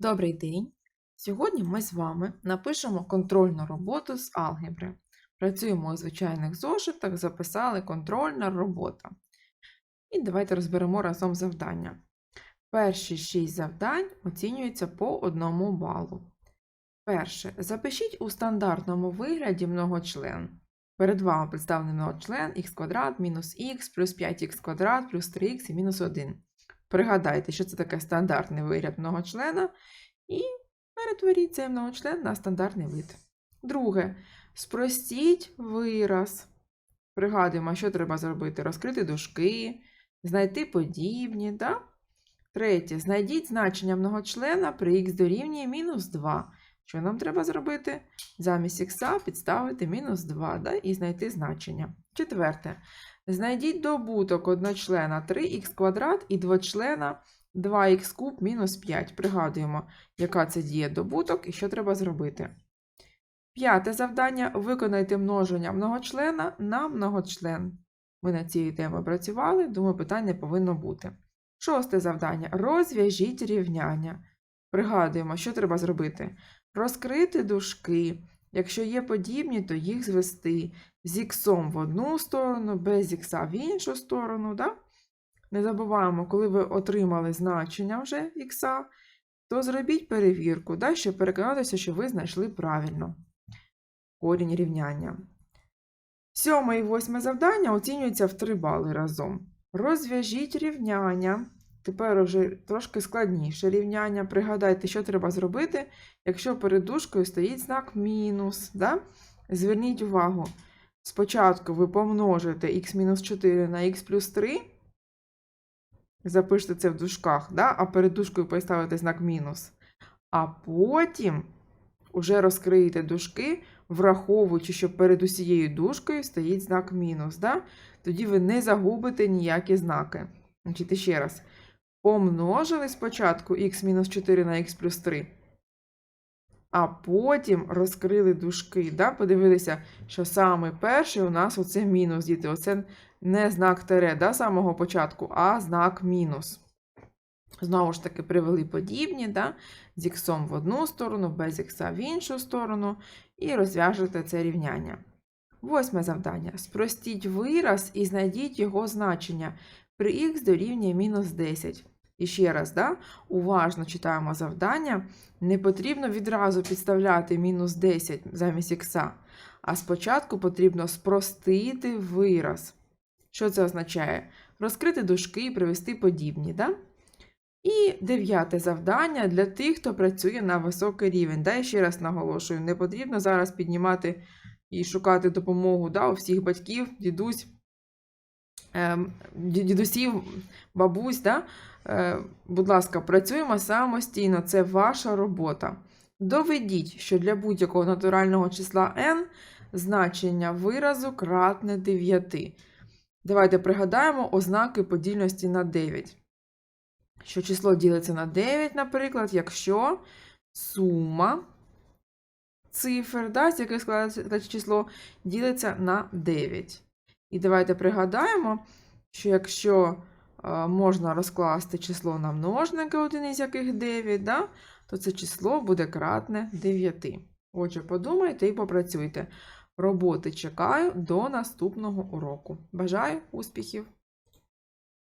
Добрий день! Сьогодні ми з вами напишемо контрольну роботу з алгебри. Працюємо у звичайних зошитах, записали контрольна робота. І давайте розберемо разом завдання. Перші 6 завдань оцінюються по одному балу. Перше. Запишіть у стандартному вигляді многочлен. Перед вами представлений многочлен х квадрат мінус х плюс 5х квадрат плюс 3х і мінус 1. Пригадайте, що це таке стандартний вигляд многочлена, і перетворіть цей многочлен на стандартний вид. Друге. Спростіть вираз. Пригадуємо, що треба зробити: розкрити дужки, знайти подібні. Да? Третє. Знайдіть значення многочлена при х дорівнює мінус 2. Що нам треба зробити? Замість х підставити мінус 2 да? і знайти значення. Четверте. Знайдіть добуток одночлена 3х квадрат і двочлена 2х куб мінус 5. Пригадуємо, яка це діє добуток і що треба зробити. П'яте завдання. Виконайте множення многочлена на многочлен. Ми над цією темою працювали, думаю, питань не повинно бути. Шосте завдання. Розв'яжіть рівняння. Пригадуємо, що треба зробити. Розкрити дужки. Якщо є подібні, то їх звести з іксом в одну сторону, без ікса в іншу сторону. Да? Не забуваємо, коли ви отримали значення вже ікса, то зробіть перевірку, да, щоб переконатися, що ви знайшли правильно корінь рівняння. Сьоме і восьме завдання оцінюються в 3 бали разом. Розв'яжіть рівняння. Тепер уже трошки складніше рівняння. Пригадайте, що треба зробити, якщо перед дужкою стоїть знак мінус. Да? Зверніть увагу, спочатку ви помножите х-4 на х плюс 3, запишете це в дужках, да? а перед дужкою поставите знак мінус. А потім уже розкриєте дужки, враховуючи, що перед усією дужкою стоїть знак мінус. Да? Тоді ви не загубите ніякі знаки. Значить, ще раз. Помножили спочатку х-4 на х плюс 3, а потім розкрили дужки. Да? Подивилися, що саме перший у нас оце мінус, діти. Оце не знак тере да, самого початку, а знак мінус. Знову ж таки, привели подібні, да? з іксом в одну сторону, без ікса в іншу сторону, і розв'яжете це рівняння. Восьме завдання. Спростіть вираз і знайдіть його значення при х дорівнює мінус 10. І ще раз, да? уважно читаємо завдання. Не потрібно відразу підставляти мінус 10 замість х, а спочатку потрібно спростити вираз. Що це означає? Розкрити дужки і привести подібні. Да? І дев'яте завдання для тих, хто працює на високий рівень. Да? І ще раз наголошую, не потрібно зараз піднімати і шукати допомогу да, у всіх батьків, дідусь, дідусів, бабусь. Да? Е, будь ласка, працюємо самостійно, це ваша робота. Доведіть, що для будь-якого натурального числа n значення виразу кратне 9. Давайте пригадаємо ознаки подільності на 9. Що число ділиться на 9, наприклад, якщо сума цифр, да, з яких складається число, ділиться на 9. І давайте пригадаємо, що якщо е, можна розкласти число на множники, один із яких 9, да, то це число буде кратне 9. Отже, подумайте і попрацюйте. Роботи чекаю до наступного уроку. Бажаю успіхів!